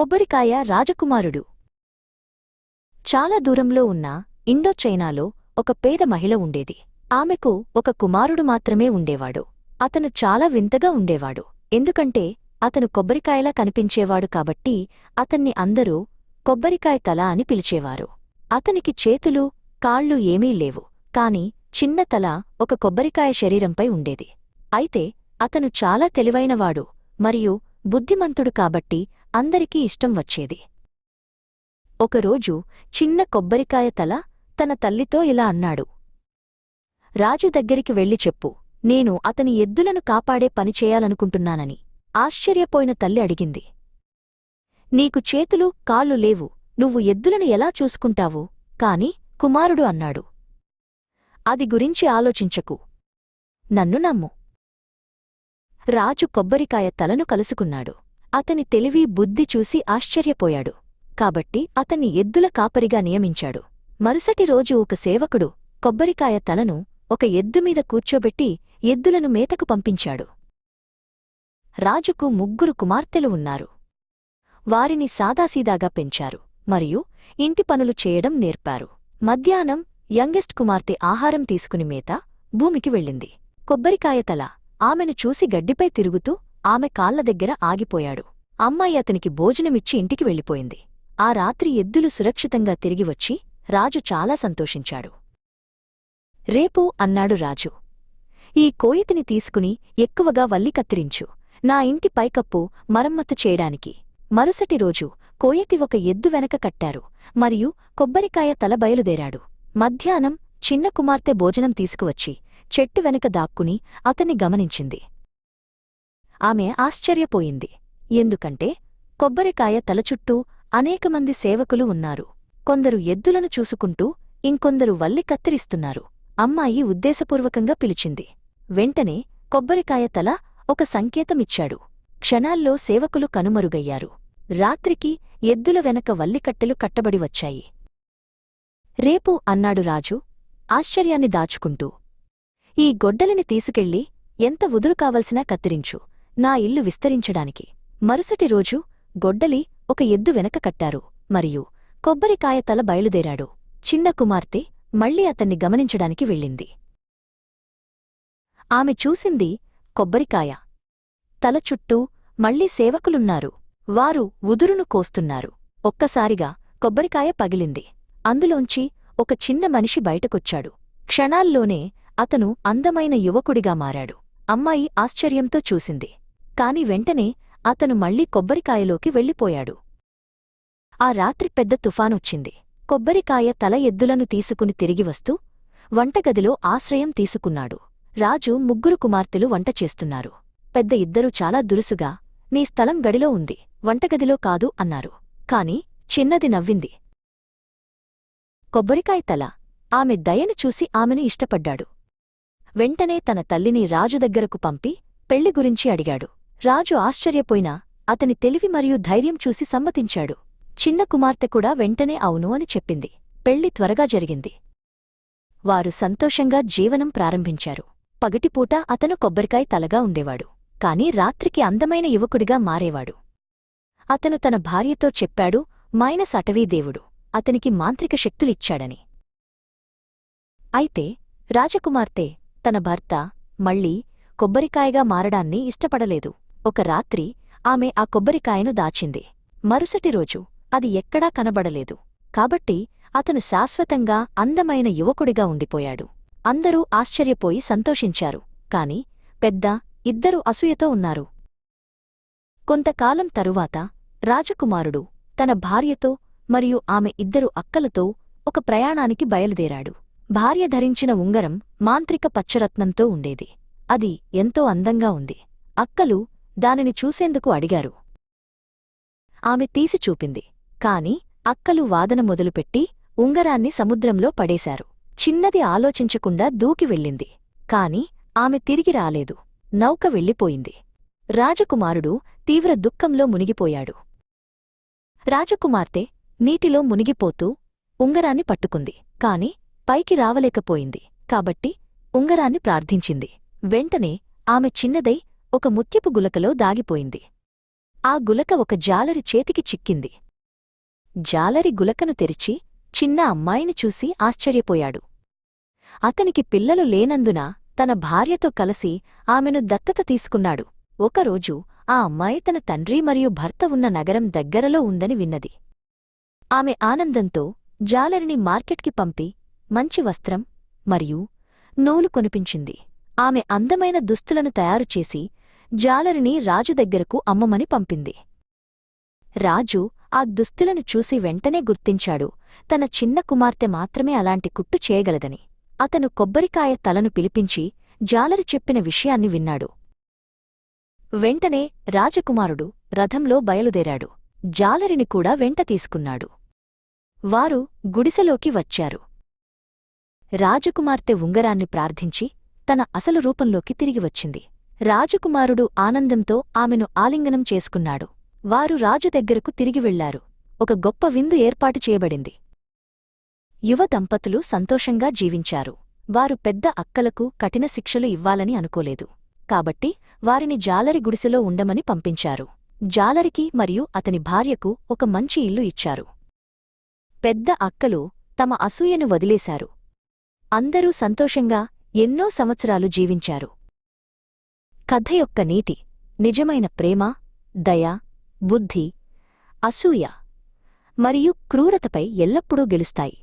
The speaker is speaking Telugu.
కొబ్బరికాయ రాజకుమారుడు. చాలా దూరంలో ఉన్న ఇండో చైనాలో ఒక పేద మహిళ ఉండేది. ఆమెకు ఒక కుమారుడు మాత్రమే ఉండేవాడు. అతను చాలా వింతగా ఉండేవాడు. ఎందుకంటే అతను కొబ్బరికాయలా కనిపించేవాడు కాబట్టి అతన్ని అందరూ కొబ్బరికాయ తల అని పిలిచేవారు. అతనికి చేతులు కాళ్ళు ఏమీ లేవు. కాని చిన్న తల ఒక కొబ్బరికాయ శరీరంపై ఉండేది. అయితే అతను చాలా తెలివైనవాడు మరియు బుద్ధిమంతుడు కాబట్టి అందరికీ ఇష్టం వచ్చేది. ఒకరోజు చిన్న కొబ్బరికాయ తల తన తల్లితో ఇలా అన్నాడు. రాజు దగ్గరికి వెళ్ళి చెప్పు నేను అతని ఎద్దులను కాపాడే పని చేయాలనుకుంటున్నానని ఆశ్చర్యపోయిన తల్లి అడిగింది. నీకు చేతులు కాళ్ళు లేవు నువ్వు ఎద్దులను ఎలా చూసుకుంటావు? కాని కుమారుడు అన్నాడు. అది గురించి ఆలోచించకు. నన్ను నమ్ము. రాజు కొబ్బరికాయ తలను కలుసుకున్నాడు. అతని తెలివి బుద్ధి చూసి ఆశ్చర్యపోయాడు. కాబట్టి అతన్ని ఎద్దుల కాపరిగా నియమించాడు. మరుసటి రోజు ఒక సేవకుడు కొబ్బరికాయ తలను ఒక ఎద్దుమీద కూర్చోబెట్టి ఎద్దులను మేతకు పంపించాడు. రాజుకు ముగ్గురు కుమార్తెలు ఉన్నారు. వారిని సాదాసీదాగా పెంచారు మరియు ఇంటి పనులు చేయడం నేర్పారు. మధ్యాహ్నం యంగెస్ట్ కుమార్తె ఆహారం తీసుకుని మేత భూమికి వెళ్ళింది. కొబ్బరికాయ తల ఆమెను చూసి గడ్డిపై తిరుగుతూ ఆమె కాళ్ళ దగ్గర ఆగిపోయాడు. అమ్మాయి అతనికి భోజనమిచ్చి ఇంటికి వెళ్ళిపోయింది. ఆ రాత్రి ఎద్దులు సురక్షితంగా తిరిగి వచ్చి రాజు చాలా సంతోషించాడు. రేపు అన్నాడు రాజు ఈ కోయితిని తీసుకుని ఎక్కువగా వల్లి కత్తిరించు. నా ఇంటి పైకప్పు మరమ్మత్తు చేయడానికి. మరుసటి రోజు కోయతి ఒక ఎద్దు వెనక కట్టారు. మరియు కొబ్బరికాయ తల బయలుదేరాడు. మధ్యాహ్నం చిన్న కుమార్తె భోజనం తీసుకువచ్చి చెట్టు వెనక దాక్కుని అతన్ని గమనించింది. ఆమె ఆశ్చర్యపోయింది. ఎందుకంటే కొబ్బరికాయ తలచుట్టూ అనేకమంది సేవకులు ఉన్నారు. కొందరు ఎద్దులను చూసుకుంటూ ఇంకొందరు వల్లి కత్తిరిస్తున్నారు. అమ్మాయి ఉద్దేశపూర్వకంగా పిలిచింది. వెంటనే కొబ్బరికాయ తల ఒక సంకేతమిచ్చాడు. క్షణాల్లో సేవకులు కనుమరుగయ్యారు. రాత్రికి ఎద్దుల వెనక వల్లికట్టెలు కట్టబడి వచ్చాయి. రేపు అన్నాడు రాజు ఆశ్చర్యాన్ని దాచుకుంటూ. ఈ గొడ్డలిని తీసుకెళ్ళి ఎంత ఉదురు కావలసినా కత్తిరించు. నా ఇల్లు విస్తరించడానికి. మరుసటి రోజు గొడ్డలి ఒక ఎద్దు వెనక కట్టారు. మరియు కొబ్బరికాయ తల బయలుదేరాడు. చిన్న కుమార్తె మళ్ళీ అతన్ని గమనించడానికి వెళ్ళింది. ఆమె చూసింది కొబ్బరికాయ. తల చుట్టూ మళ్ళీ సేవకులున్నారు. వారు ఉదురును కోస్తున్నారు. ఒక్కసారిగా కొబ్బరికాయ పగిలింది. అందులోంచి ఒక చిన్న మనిషి బయటకొచ్చాడు. క్షణాల్లోనే అతను అందమైన యువకుడిగా మారాడు. అమ్మాయి ఆశ్చర్యంతో చూసింది. కాని వెంటనే అతను మళ్ళీ కొబ్బరికాయలోకి వెళ్ళిపోయాడు. ఆ రాత్రి పెద్ద తుఫానొచ్చింది. కొబ్బరికాయ తల ఎద్దులను తీసుకుని తిరిగి వస్తూ వంటగదిలో ఆశ్రయం తీసుకున్నాడు. రాజు ముగ్గురు కుమార్తెలు వంట చేస్తున్నారు. పెద్ద ఇద్దరూ చాలా దురుసుగా నీ స్థలం గడిలో ఉంది వంటగదిలో కాదు అన్నారు. కాని చిన్నది నవ్వింది. కొబ్బరికాయ తల ఆమె దయను చూసి ఆమెను ఇష్టపడ్డాడు. వెంటనే తన తల్లిని రాజు దగ్గరకు పంపి పెళ్ళి గురించి అడిగాడు. రాజు ఆశ్చర్యపోయినా అతని తెలివి మరియు ధైర్యం చూసి సమ్మతించాడు. చిన్న కుమార్తె కూడా వెంటనే అవును అని చెప్పింది. పెళ్ళి త్వరగా జరిగింది. వారు సంతోషంగా జీవనం ప్రారంభించారు. పగటిపూట అతను కొబ్బరికాయ తలగా ఉండేవాడు. కాని రాత్రికి అందమైన యువకుడిగా మారేవాడు. అతను తన భార్యతో చెప్పాడు మైనస్ అటవీదేవుడు అతనికి మాంత్రిక శక్తులిచ్చాడని. అయితే రాజకుమార్తె తన భర్త మళ్ళీ కొబ్బరికాయగా మారడాన్ని ఇష్టపడలేదు. ఒక రాత్రి ఆమె ఆ కొబ్బరికాయను దాచింది. మరుసటి రోజు అది ఎక్కడా కనబడలేదు. కాబట్టి అతను శాశ్వతంగా అందమైన యువకుడిగా ఉండిపోయాడు. అందరూ ఆశ్చర్యపోయి సంతోషించారు. కాని పెద్ద ఇద్దరు అసూయతో ఉన్నారు. కొంతకాలం తరువాత రాజకుమారుడు తన భార్యతో మరియు ఆమె ఇద్దరు అక్కలతో ఒక ప్రయాణానికి బయలుదేరాడు. భార్య ధరించిన ఉంగరం మాంత్రిక పచ్చరత్నంతో ఉండేది. అది ఎంతో అందంగా ఉంది. అక్కలు దానిని చూసేందుకు అడిగారు. ఆమె తీసి చూపింది. కాని అక్కలు వాదన మొదలుపెట్టి ఉంగరాన్ని సముద్రంలో పడేశారు. చిన్నది ఆలోచించకుండా దూకి వెళ్ళింది. కాని ఆమె తిరిగి రాలేదు. నౌక వెళ్ళిపోయింది. రాజకుమారుడు తీవ్ర దుఃఖంలో మునిగిపోయాడు. రాజకుమార్తె నీటిలో మునిగిపోతూ ఉంగరాన్ని పట్టుకుంది. కాని పైకి రావలేకపోయింది. కాబట్టి ఉంగరాన్ని ప్రార్థించింది. వెంటనే ఆమె చిన్నదై ఒక ముత్యపు గులకలో దాగిపోయింది. ఆ గులక ఒక జాలరి చేతికి చిక్కింది. జాలరి గులకను తెరిచి చిన్న అమ్మాయిని చూసి ఆశ్చర్యపోయాడు. అతనికి పిల్లలు లేనందున తన భార్యతో కలిసి ఆమెను దత్తత తీసుకున్నాడు. ఒకరోజు ఆ అమ్మాయి తన తండ్రి మరియు భర్త ఉన్న నగరం దగ్గరలో ఉందని విన్నది. ఆమె ఆనందంతో జాలరిని మార్కెట్కి పంపి మంచి వస్త్రం మరియు నూలు కొనిపించింది. ఆమె అందమైన దుస్తులను తయారుచేసి జాలరిని రాజు దగ్గరకు అమ్మమని పంపింది. రాజు ఆ దుస్తులను చూసి వెంటనే గుర్తించాడు. తన చిన్న కుమార్తె మాత్రమే అలాంటి కుట్టు చేయగలదని. అతను కొబ్బరికాయ తలను పిలిపించి జాలరి చెప్పిన విషయాన్ని విన్నాడు. వెంటనే రాజకుమారుడు రథంలో బయలుదేరాడు. జాలరిని కూడా వెంట తీసుకున్నాడు. వారు గుడిసెలోకి వచ్చారు. రాజకుమార్తె ఉంగరాన్ని ప్రార్థించి తన అసలు రూపంలోకి తిరిగి వచ్చింది. రాజకుమారుడు ఆనందంతో ఆమెను ఆలింగనం చేసుకున్నాడు. వారు రాజు దగ్గరకు తిరిగి వెళ్ళారు ఒక గొప్ప విందు ఏర్పాటు చేయబడింది. యువ దంపతులు సంతోషంగా జీవించారు. వారు పెద్ద అక్కలకు కఠిన శిక్షలు ఇవ్వాలని అనుకోలేదు. కాబట్టి వారిని జాలరి గుడిసెలో ఉండమని పంపించారు. జాలరికి మరియు అతని భార్యకు ఒక మంచి ఇల్లు ఇచ్చారు. పెద్ద అక్కలు తమ అసూయను వదిలేశారు. అందరూ సంతోషంగా ఎన్నో సంవత్సరాలు జీవించారు. కథ యొక్క నీతి నిజమైన ప్రేమ దయ బుద్ధి అసూయ మరియు క్రూరతపై ఎల్లప్పుడూ గెలుస్తాయి.